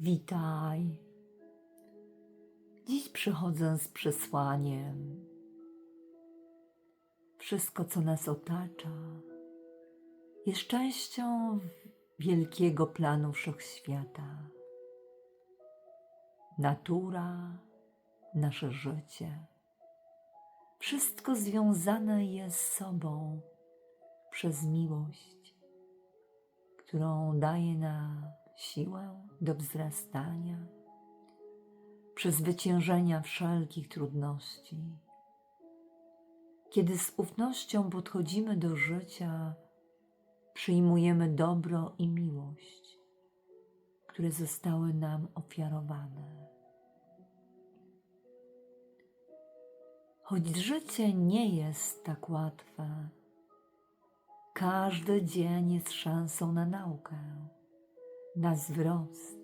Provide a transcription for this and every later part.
Witaj. Dziś przychodzę z przesłaniem. Wszystko, co nas otacza, jest częścią wielkiego planu wszechświata. Natura, nasze życie, wszystko związane jest z sobą przez miłość, którą daje nam siłę do wzrastania, przezwyciężenia wszelkich trudności. Kiedy z ufnością podchodzimy do życia, przyjmujemy dobro i miłość, które zostały nam ofiarowane. Choć życie nie jest tak łatwe, każdy dzień jest szansą na naukę, na wzrost,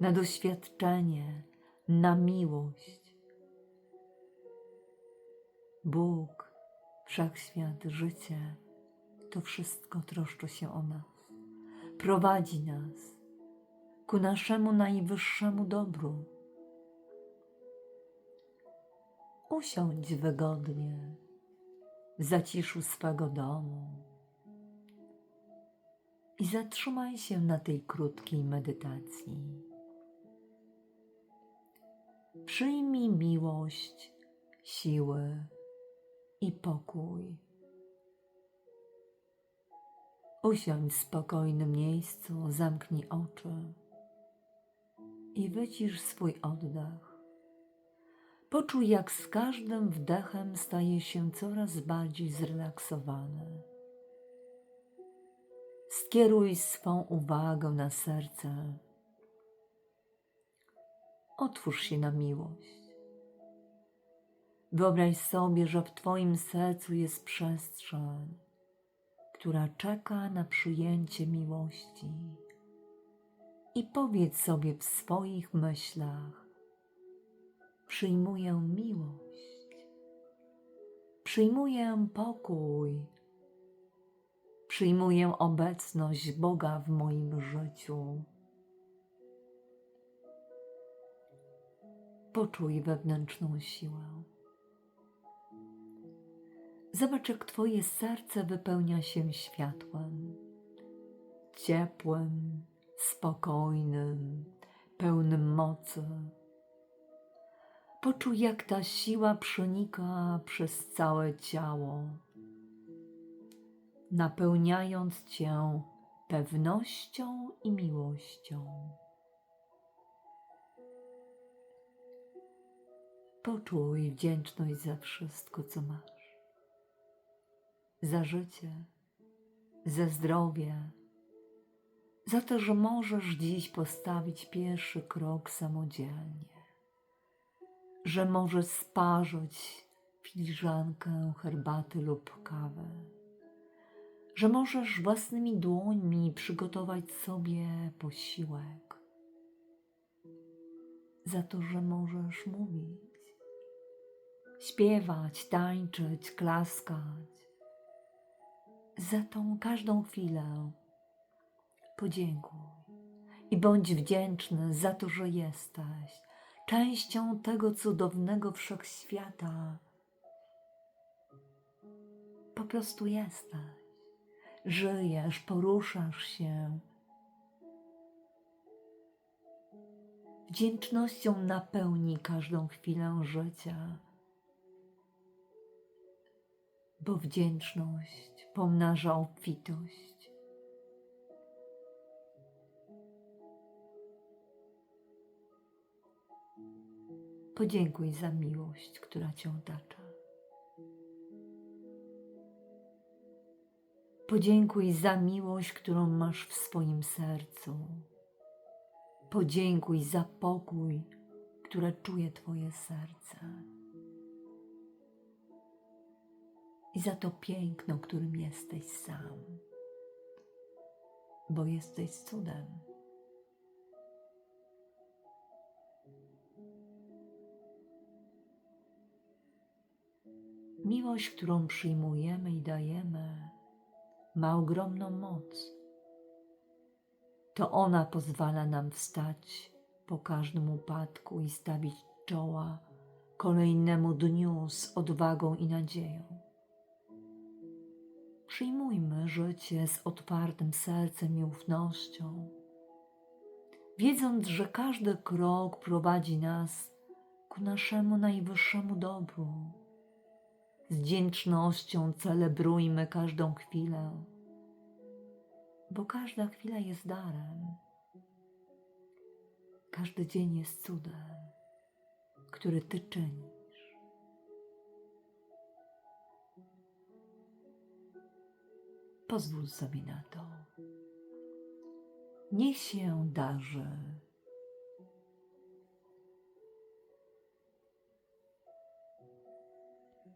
na doświadczenie, na miłość. Bóg, wszechświat, życie to wszystko troszczy się o nas, prowadzi nas ku naszemu najwyższemu dobru. Usiądź wygodnie w zaciszu swego domu i zatrzymaj się na tej krótkiej medytacji. Przyjmij miłość, siły i pokój. Usiądź w spokojnym miejscu, zamknij oczy i wycisz swój oddech. Poczuj, jak z każdym wdechem staje się coraz bardziej zrelaksowany. Skieruj swą uwagę na serce. Otwórz się na miłość. Wyobraź sobie, że w Twoim sercu jest przestrzeń, która czeka na przyjęcie miłości. I powiedz sobie w swoich myślach: Przyjmuję miłość, przyjmuję pokój, przyjmuję obecność Boga w moim życiu. Poczuj wewnętrzną siłę. Zobacz, jak Twoje serce wypełnia się światłem, ciepłym, spokojnym, pełnym mocy. Poczuj, jak ta siła przenika przez całe ciało, napełniając Cię pewnością i miłością. Poczuj wdzięczność za wszystko, co masz za życie, za zdrowie, za to, że możesz dziś postawić pierwszy krok samodzielnie, że możesz sparzyć filiżankę herbaty lub kawę, że możesz własnymi dłońmi przygotować sobie posiłek, za to, że możesz mówić, śpiewać, tańczyć, klaskać za tą każdą chwilę podziękuj i bądź wdzięczny za to, że jesteś częścią tego cudownego wszechświata. Po prostu jesteś. Żyjesz, poruszasz się. Wdzięcznością napełni każdą chwilę życia bo wdzięczność pomnaża obfitość. Podziękuj za miłość, która Cię otacza. Podziękuj za miłość, którą masz w swoim sercu. Podziękuj za pokój, który czuje Twoje serce. i za to piękno, którym jesteś sam, bo jesteś cudem. Miłość, którą przyjmujemy i dajemy, ma ogromną moc. To ona pozwala nam wstać po każdym upadku i stawić czoła kolejnemu dniu z odwagą i nadzieją. Przyjmujmy życie z otwartym sercem i ufnością, wiedząc, że każdy krok prowadzi nas ku naszemu najwyższemu dobru. Z wdzięcznością celebrujmy każdą chwilę, bo każda chwila jest darem. Każdy dzień jest cudem, który Ty czynisz. Pozwól sobie na to. Niech się darzy